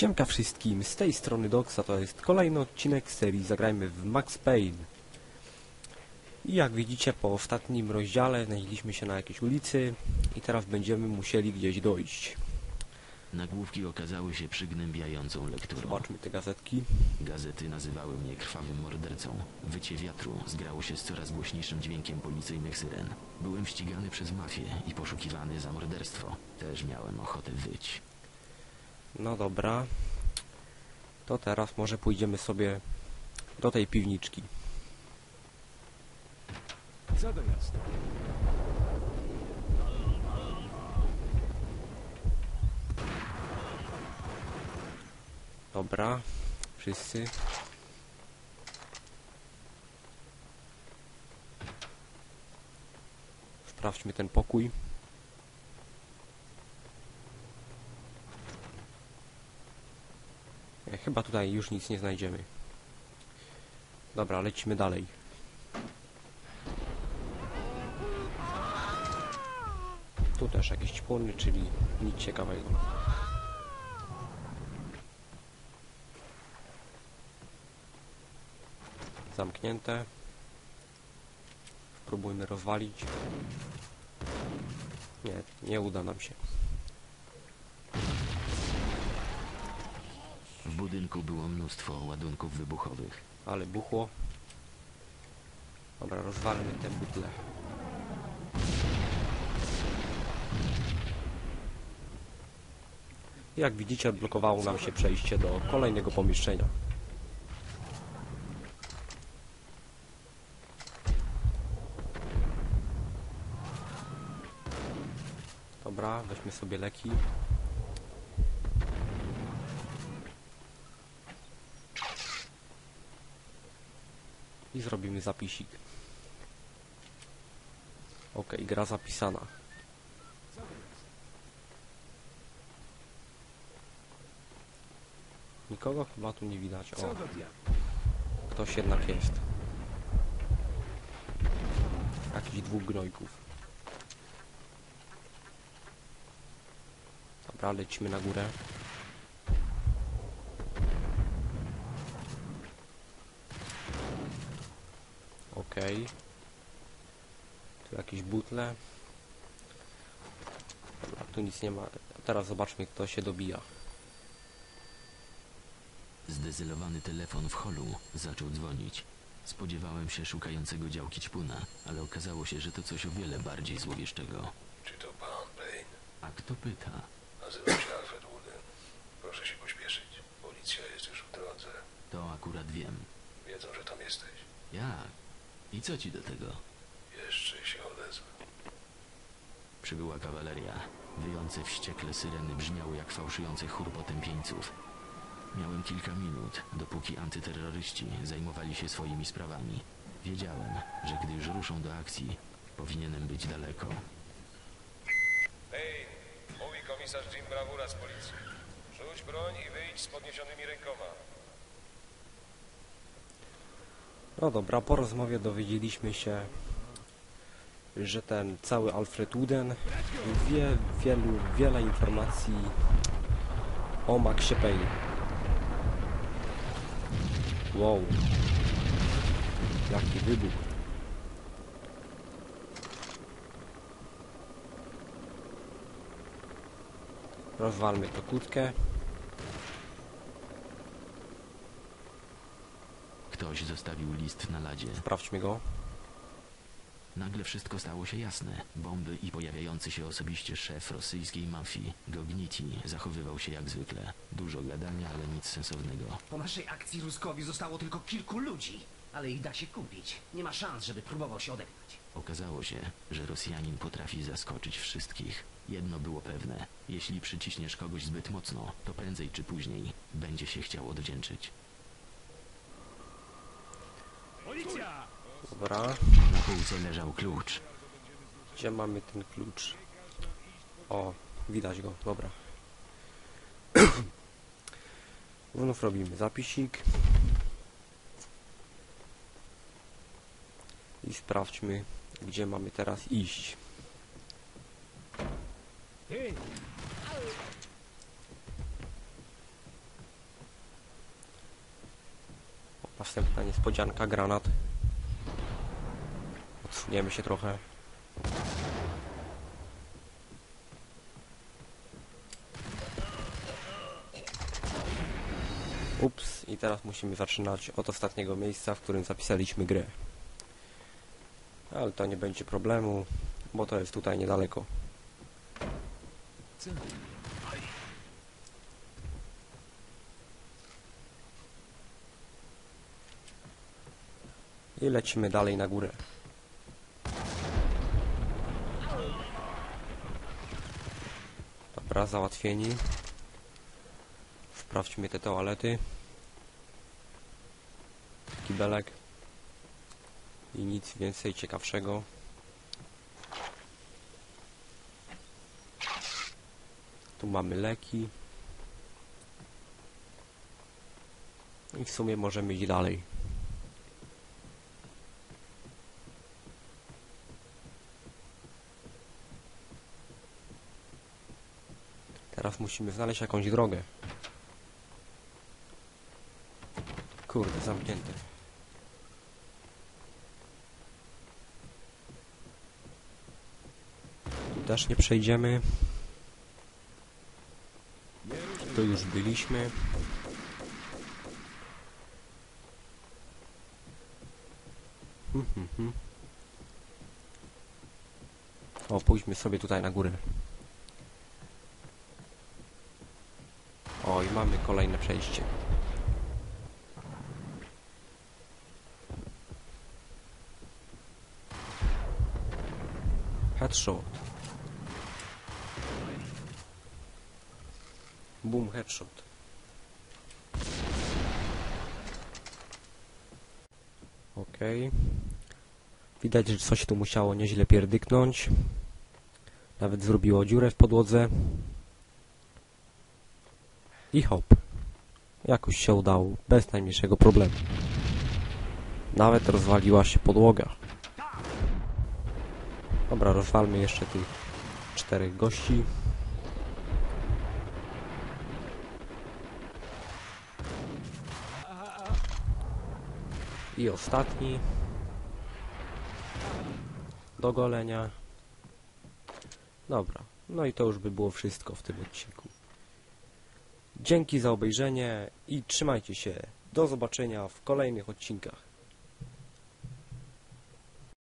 Siemka wszystkim, z tej strony Doxa to jest kolejny odcinek serii Zagrajmy w Max Payne. I jak widzicie po ostatnim rozdziale znaleźliśmy się na jakiejś ulicy i teraz będziemy musieli gdzieś dojść. Nagłówki okazały się przygnębiającą lekturą. Zobaczmy te gazetki. Gazety nazywały mnie krwawym mordercą. Wycie wiatru zgrało się z coraz głośniejszym dźwiękiem policyjnych syren. Byłem ścigany przez mafię i poszukiwany za morderstwo. Też miałem ochotę wyć. No dobra. To teraz może pójdziemy sobie do tej piwniczki. Jest? Dobra, wszyscy. Sprawdźmy ten pokój. Chyba tutaj już nic nie znajdziemy. Dobra, lecimy dalej. Tu też jakieś czpony, czyli nic ciekawego. zamknięte. Spróbujmy rozwalić. Nie, nie uda nam się. W budynku było mnóstwo ładunków wybuchowych. Ale buchło. Dobra, rozwalmy te butle. Jak widzicie, odblokowało nam się przejście do kolejnego pomieszczenia. Dobra, weźmy sobie leki. I zrobimy zapisik. Ok, gra zapisana. Nikogo chyba tu nie widać. O, ktoś jednak jest. Jakiś dwóch gnojków. Dobra, lecimy na górę. Okej. Tu jakieś butle. Dobra, tu nic nie ma. Teraz zobaczmy, kto się dobija. Zdezylowany telefon w holu zaczął dzwonić. Spodziewałem się szukającego działki ćpuna, ale okazało się, że to coś o wiele bardziej złowieszczego. Czy to pan Payne? A kto pyta? Nazywam się Alfred Wooden. Proszę się pośpieszyć. Policja jest już w drodze. To akurat wiem. Wiedzą, że tam jesteś. Jak? I co ci do tego? Jeszcze się odezwę. Przybyła kawaleria. Wyjące wściekle syreny brzmiały jak fałszujący chór potępieńców. Miałem kilka minut, dopóki antyterroryści zajmowali się swoimi sprawami. Wiedziałem, że gdy już ruszą do akcji, powinienem być daleko. Payne, mówi komisarz Jim Bravura z policji. Rzuć broń i wyjdź z podniesionymi rękoma. No dobra, po rozmowie dowiedzieliśmy się, że ten cały Alfred Wooden wie wielu, wiele informacji o Maxie Payne. Wow. Jaki wybuch. Rozwalmy to kłódkę. Ktoś zostawił list na ladzie. Sprawdźmy go. Nagle wszystko stało się jasne. Bomby i pojawiający się osobiście szef rosyjskiej mafii, Gogniti, zachowywał się jak zwykle. Dużo gadania, ale nic sensownego. Po naszej akcji Ruskowi zostało tylko kilku ludzi, ale ich da się kupić. Nie ma szans, żeby próbował się odegnać. Okazało się, że Rosjanin potrafi zaskoczyć wszystkich. Jedno było pewne. Jeśli przyciśniesz kogoś zbyt mocno, to prędzej czy później będzie się chciał odwdzięczyć. Dobra. Na półce leżał klucz. Gdzie mamy ten klucz? O, widać go, dobra. Znów robimy zapisik. I sprawdźmy, gdzie mamy teraz iść. Ty! Następna niespodzianka, granat. Odsuniemy się trochę. Ups, i teraz musimy zaczynać od ostatniego miejsca, w którym zapisaliśmy grę. Ale to nie będzie problemu, bo to jest tutaj niedaleko. Co? I lecimy dalej na górę. Dobra, załatwieni. Sprawdźmy te toalety. Kibelek. I nic więcej ciekawszego. Tu mamy leki. I w sumie możemy iść dalej. Teraz musimy znaleźć jakąś drogę. Kurde, zamknięte. Tu też nie przejdziemy. Tu już byliśmy. Hmm, hmm, hmm. O, pójdźmy sobie tutaj na górę. I mamy kolejne przejście. Headshot. Boom, headshot. Okej. Widać, że coś tu musiało nieźle pierdyknąć. Nawet zrobiło dziurę w podłodze. I hop. Jakoś się udało, bez najmniejszego problemu. Nawet rozwaliła się podłoga. Dobra, rozwalmy jeszcze tych czterech gości. I ostatni. Do golenia. Dobra, no i to już by było wszystko w tym odcinku. Dzięki za obejrzenie i trzymajcie się. Do zobaczenia w kolejnych odcinkach.